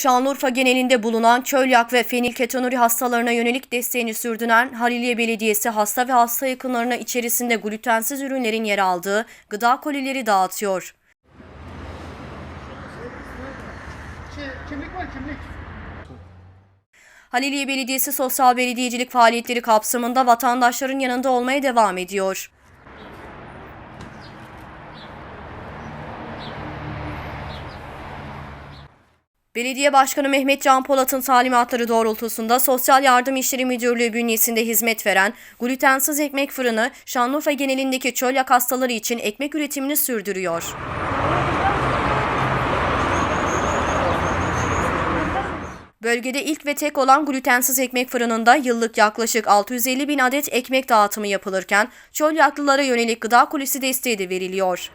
Şanlıurfa genelinde bulunan çölyak ve fenilketonuri hastalarına yönelik desteğini sürdüren Haliliye Belediyesi hasta ve hasta yakınlarına içerisinde glutensiz ürünlerin yer aldığı gıda kolileri dağıtıyor. Kimlik var kimlik. Haliliye Belediyesi sosyal belediyecilik faaliyetleri kapsamında vatandaşların yanında olmaya devam ediyor. Belediye Başkanı Mehmet Can Polat'ın talimatları doğrultusunda Sosyal Yardım İşleri Müdürlüğü bünyesinde hizmet veren glutensiz ekmek fırını Şanlıurfa genelindeki çölyak hastaları için ekmek üretimini sürdürüyor. Bölgede ilk ve tek olan glutensiz ekmek fırınında yıllık yaklaşık 650 bin adet ekmek dağıtımı yapılırken çölyaklılara yönelik gıda kulisi desteği de veriliyor.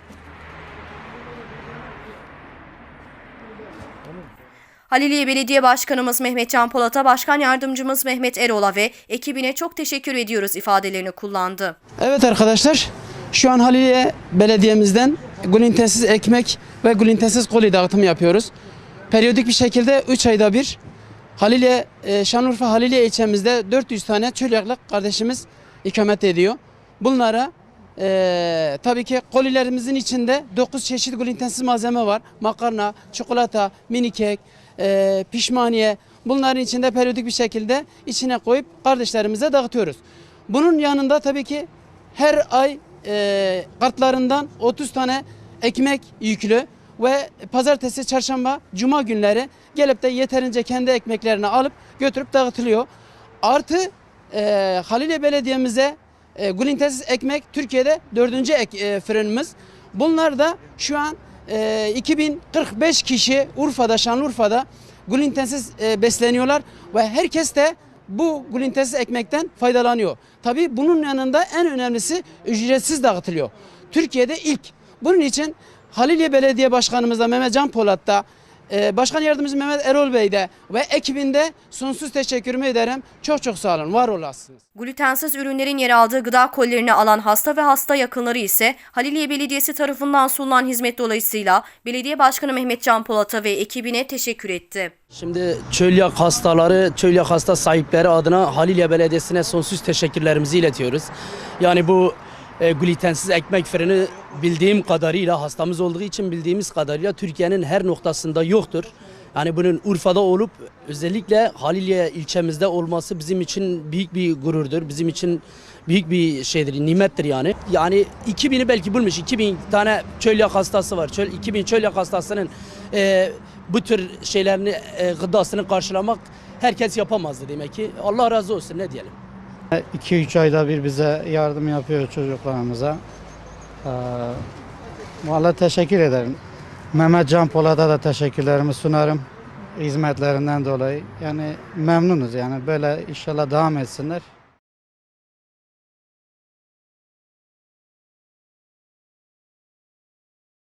Haliliye Belediye Başkanımız Mehmet Can Polat'a, Başkan Yardımcımız Mehmet Erol'a ve ekibine çok teşekkür ediyoruz ifadelerini kullandı. Evet arkadaşlar şu an Haliliye Belediye'mizden glutensiz ekmek ve glutensiz koli dağıtımı yapıyoruz. Periyodik bir şekilde 3 ayda bir Haliliye, e, Şanlıurfa Haliliye ilçemizde 400 tane çölyaklık kardeşimiz ikamet ediyor. Bunlara e, tabii ki kolilerimizin içinde 9 çeşit glutensiz malzeme var. Makarna, çikolata, mini kek, e, pişmaniye bunların içinde periyodik bir şekilde içine koyup kardeşlerimize dağıtıyoruz. Bunun yanında tabii ki her ay e, kartlarından 30 tane ekmek yüklü ve pazartesi, çarşamba, cuma günleri gelip de yeterince kendi ekmeklerini alıp götürüp dağıtılıyor. Artı e, Haliliye Belediye'mize e, glutensiz ekmek Türkiye'de dördüncü ek, e, fırınımız. Bunlar da şu an e, 2045 kişi Urfa'da, Şanlıurfa'da glutensiz e, besleniyorlar ve herkes de bu glutensiz ekmekten faydalanıyor. Tabii bunun yanında en önemlisi ücretsiz dağıtılıyor. Türkiye'de ilk. Bunun için Haliliye Belediye Başkanımız da Mehmet Can Polat da e, Başkan Yardımcısı Mehmet Erol Bey de ve ekibinde sonsuz teşekkürümü ederim. Çok çok sağ olun. Var olasınız. Glutensiz ürünlerin yer aldığı gıda kolilerini alan hasta ve hasta yakınları ise Haliliye Belediyesi tarafından sunulan hizmet dolayısıyla Belediye Başkanı Mehmet Can Polat'a ve ekibine teşekkür etti. Şimdi çölyak hastaları, çölyak hasta sahipleri adına Halilye Belediyesi'ne sonsuz teşekkürlerimizi iletiyoruz. Yani bu e, glutensiz ekmek fırını bildiğim kadarıyla hastamız olduğu için bildiğimiz kadarıyla Türkiye'nin her noktasında yoktur. Yani bunun Urfa'da olup özellikle Halilye ilçemizde olması bizim için büyük bir gururdur. Bizim için büyük bir şeydir, nimettir yani. Yani 2000'i belki bulmuş. 2000 tane çölyak hastası var. Çöl, 2000 çölyak hastasının e, bu tür şeylerini, e, gıdasını karşılamak herkes yapamazdı demek ki. Allah razı olsun ne diyelim. 2-3 ayda bir bize yardım yapıyor çocuklarımıza. Ee, vallahi teşekkür ederim. Mehmet Can Polat'a da teşekkürlerimi sunarım hizmetlerinden dolayı. Yani memnunuz yani böyle inşallah devam etsinler.